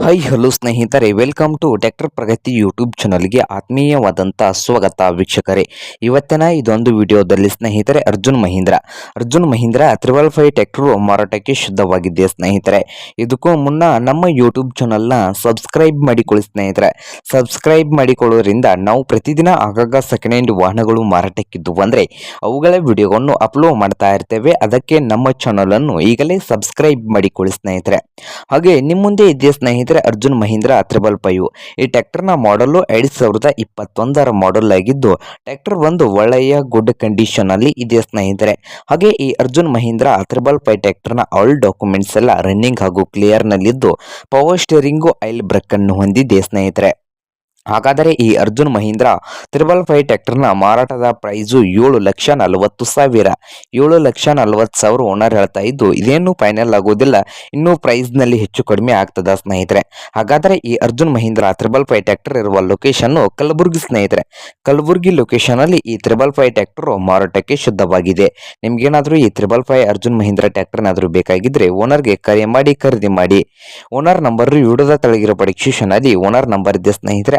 High hello ಸ್ನೇಹಿತರೆ welcome to doctor Pragati YouTube ಚಾನಲ್ಗೆ ಆತ್ಮೀಯವಾದಂಥ ಸ್ವಾಗತ ವೀಕ್ಷಕರೇ. ಇವತ್ತಿನ ಇದೊಂದು ವಿಡಿಯೋದಲ್ಲಿ ಸ್ನೇಹಿತರೆ, Arjun Mahindra. Arjun Mahindra triple five tractor ಮಾರಾಟಕ್ಕೆ ಶುದ್ಧವಾಗಿದೆ ಸ್ನೇಹಿತರೆ. ಇದಕ್ಕೂ ಮುನ್ನ ನಮ್ಮ ಯೂಟ್ಯೂಬ್ ಚಾನಲ್ನ ಸಬ್ಸ್ಕ್ರೈಬ್ ಮಾಡಿಕೊಳ್ಳಿ ಸ್ನೇಹಿತರೆ. ಸಬ್ಸ್ಕ್ರೈಬ್ ಮಾಡಿಕೊಳ್ಳೋದ್ರಿಂದ ನಾವು ಪ್ರತಿದಿನ ಆಗಾಗ ಸೆಕೆಂಡ್ ಹ್ಯಾಂಡ್ ವಾಹನಗಳು ಮಾರಾಟಕ್ಕಿದ್ದು ಅಂದರೆ ಅವುಗಳ ವಿಡಿಯೋವನ್ನು ಅಪ್ಲೋಡ್ ಮಾಡ್ತಾ ಇರ್ತೇವೆ. ಅದಕ್ಕೆ ನಮ್ಮ ಚಾನಲನ್ನು ಈಗಲೇ ಸಬ್ಸ್ಕ್ರೈಬ್ ಮಾಡಿಕೊಳ್ಳಿ ಸ್ನೇಹಿತರೆ. ಹಾಗೆ ನಿಮ್ಮ ಮುಂದೆ ಇದೆ ಸ್ನೇಹಿತರೆ ಅರ್ಜುನ್ ಮಹೀಂದ್ರ ತ್ರಿಬಲ್ ಫೈವ್ ಈ ಟ್ರ್ಯಾಕ್ಟರ್ನ ಮಾಡಲು ಎರಡ್ ಸಾವಿರದ ಇಪ್ಪತ್ತೊಂದರ ಮಾಡಲ್ ಆಗಿದ್ದು, ಟ್ರ್ಯಾಕ್ಟರ್ ಒಂದು ಒಳ್ಳೆಯ ಗುಡ್ ಕಂಡೀಷನ್ ಅಲ್ಲಿ ಇದೆ ಸ್ನೇಹಿತರೆ. ಹಾಗೆ ಈ ಅರ್ಜುನ್ ಮಹೀಂದ್ರ ತ್ರಿಬಲ್ ಫೈವ್ ಟ್ರ್ಯಾಕ್ಟರ್ನ ಆಲ್ ಡಾಕ್ಯುಮೆಂಟ್ಸ್ ಎಲ್ಲ ರನ್ನಿಂಗ್ ಹಾಗೂ ಕ್ಲಿಯರ್ ನಲ್ಲಿದ್ದು ಪವರ್ ಸ್ಟೇರಿಂಗು ಆಯಿಲ್ ಬ್ರೇಕ್ ಅನ್ನು ಹೊಂದಿದೆ ಸ್ನೇಹಿತರೆ. ಹಾಗಾದರೆ ಈ ಅರ್ಜುನ್ ಮಹೀಂದ್ರ ತ್ರಿಬಲ್ ಫೈವ್ ಟ್ರ್ಯಾಕ್ಟರ್ನ ಮಾರಾಟದ ಪ್ರೈಸು ಏಳು ಲಕ್ಷ ನಲವತ್ತು ಸಾವಿರ. ಏಳು ಲಕ್ಷ ನಲವತ್ತು ಸಾವಿರ ಓನರ್ ಹೇಳ್ತಾ ಇದ್ದು, ಇದೇನು ಫೈನಲ್ ಆಗೋದಿಲ್ಲ. ಇನ್ನೂ ಪ್ರೈಸ್ನಲ್ಲಿ ಹೆಚ್ಚು ಕಡಿಮೆ ಆಗ್ತದ ಸ್ನೇಹಿತರೆ. ಹಾಗಾದರೆ ಈ Arjun Mahindra triple five tractor ಇರುವ ಲೊಕೇಶನ್ನು ಕಲಬುರಗಿ ಸ್ನೇಹಿತರೆ. ಕಲಬುರಗಿ ಲೊಕೇಶನಲ್ಲಿ ಈ ತ್ರಿಬಲ್ ಫೈವ್ ಟ್ಯಾಕ್ಟರು ಮಾರಾಟಕ್ಕೆ ಶುದ್ಧವಾಗಿದೆ. ನಿಮಗೇನಾದರೂ ಈ ತ್ರಿಬಲ್ ಫೈವ್ ಅರ್ಜುನ್ ಮಹೀಂದ್ರ ಟ್ಯಾಕ್ಟರ್ನಾದರೂ ಬೇಕಾಗಿದ್ದರೆ ಓನರ್ಗೆ ಕರೆ ಮಾಡಿ, ಖರೀದಿ ಮಾಡಿ. ಓನರ್ ನಂಬರ್ ವಿಡಿಯೋದ ತಳಗಿರೋ ಅಲ್ಲಿ ಓನರ್ ನಂಬರ್ ಇದೆ ಸ್ನೇಹಿತರೆ.